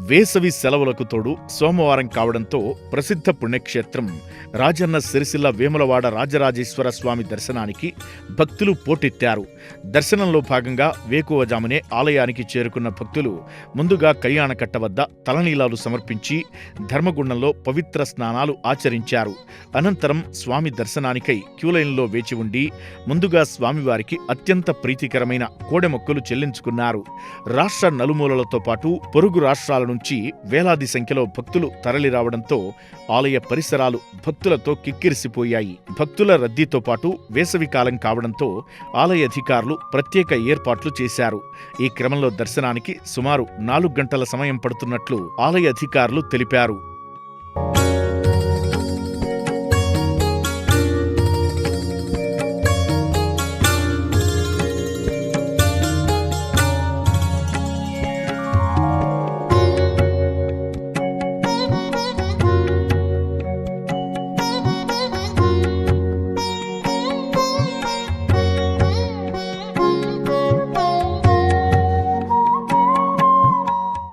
వేసవి సెలవులకు తోడు సోమవారం కావడంతో ప్రసిద్ధ పుణ్యక్షేత్రం రాజన్న సిరిసిల్ల వేములవాడ రాజరాజేశ్వర స్వామి దర్శనానికి భక్తులు పోటెత్తారు. దర్శనంలో భాగంగా వేకువజామునే ఆలయానికి చేరుకున్న భక్తులు ముందుగా కళ్యాణకట్ట వద్ద తలనీలాలు సమర్పించి ధర్మగుండంలో పవిత్ర స్నానాలు ఆచరించారు. అనంతరం స్వామి దర్శనానికై క్యూలైన్లో వేచి ఉండి ముందుగా స్వామివారికి అత్యంత ప్రీతికరమైన కోడెమొక్కలు చెల్లించుకున్నారు. రాష్ట్ర నలుమూలలతో పాటు పొరుగు రాష్ట్రాల నుంచి వేలాది సంఖ్యలో భక్తులు తరలిరావడంతో ఆలయ పరిసరాలు భక్తులతో కిక్కిరిసిపోయాయి. భక్తుల రద్దీతో పాటు వేసవికాలం కావడంతో ఆలయ అధికారులు ప్రత్యేక ఏర్పాట్లు చేశారు. ఈ క్రమంలో దర్శనానికి సుమారు నాలుగు గంటల సమయం పడుతున్నట్లు ఆలయ అధికారులు తెలిపారు.